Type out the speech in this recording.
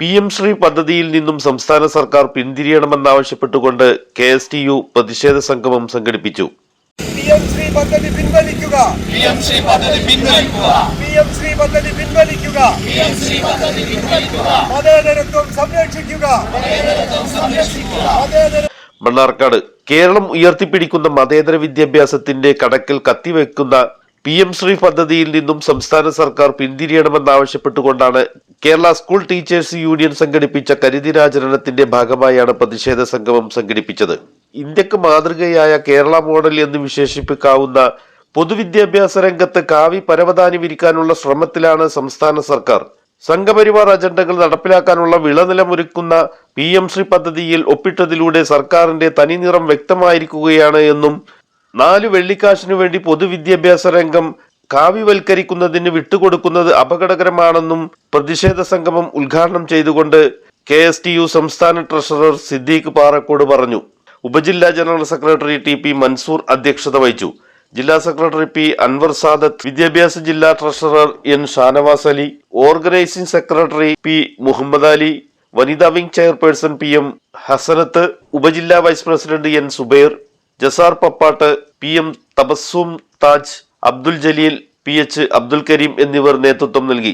P M Shri പദ്ധതിയിൽ നിന്നും സംസ്ഥാന സർക്കാർ പിന്തിരിയണമെന്നാവശ്യപ്പെട്ടുകൊണ്ട് കെ എസ് ടി യു പ്രതിഷേധ സംഗമം സംഘടിപ്പിച്ചു. പി എം ശ്രീ പദ്ധതി പിൻവലിക്കുക. പി എം ശ്രീ പദ്ധതി പിൻവലിക്കുക. പി എം ശ്രീ പദ്ധതി പിൻവലിക്കുക. പി എം ശ്രീ പദ്ധതി പിൻവലിക്കുക. മതേതരത്വം സംരക്ഷിക്കുക. മതേതര മണ്ണാർക്കാട് കേരളം ഉയർത്തിപ്പിടിക്കുന്ന മതേതര വിദ്യാഭ്യാസത്തിന്റെ കടക്കിൽ കത്തിവെക്കുന്ന പി എം ശ്രീ പദ്ധതിയിൽ നിന്നും സംസ്ഥാന സർക്കാർ പിന്തിരിയണമെന്നാവശ്യപ്പെട്ടുകൊണ്ടാണ് കേരള സ്കൂൾ ടീച്ചേഴ്സ് യൂണിയൻ സംഘടിപ്പിച്ച കരിദിനാചരണത്തിന്റെ ഭാഗമായാണ് പ്രതിഷേധ സംഗമം സംഘടിപ്പിച്ചത്. ഇന്ത്യയ്ക്ക് മാതൃകയായ കേരള മോഡൽ എന്ന് വിശേഷിപ്പിക്കാവുന്ന പൊതുവിദ്യാഭ്യാസ രംഗത്ത് കാവി പരവതാനി വിരിക്കാനുള്ള ശ്രമത്തിലാണ് സംസ്ഥാന സർക്കാർ. സംഘപരിവാർ അജണ്ടകൾ നടപ്പിലാക്കാനുള്ള വിളനിലമൊരുക്കുന്ന പി എം ശ്രീ പദ്ധതിയിൽ ഒപ്പിട്ടതിലൂടെ സർക്കാരിന്റെ തനിനിറം വ്യക്തമായിരിക്കുകയാണ് എന്നും നാല് വെള്ളിക്കാശിനു വേണ്ടി പൊതുവിദ്യാഭ്യാസ രംഗം കാവ്യവൽക്കരിക്കുന്നതിന് വിട്ടുകൊടുക്കുന്നത് അപകടകരമാണെന്നും പ്രതിഷേധ സംഗമം ഉദ്ഘാടനം ചെയ്തുകൊണ്ട് കെ എസ് ടി യു സംസ്ഥാന ട്രഷറർ സിദ്ദീഖ് പാറക്കോട് പറഞ്ഞു. ഉപജില്ലാ general secretary T P Mansoor അധ്യക്ഷത വഹിച്ചു. ജില്ലാ സെക്രട്ടറി പി അൻവർ സാദത്ത് വിദ്യാഭ്യാസ ജില്ലാ treasurer N Shanavas Ali organising secretary P Muhammad Ali വനിതാ wing chairperson P M Hasanath ഉപജില്ലാ vice president N Subair Jasar Pappat P M Tabassum Taj Abdul Jaleel P H Abdul Kareem എന്നിവർ നേതൃത്വം നൽകി.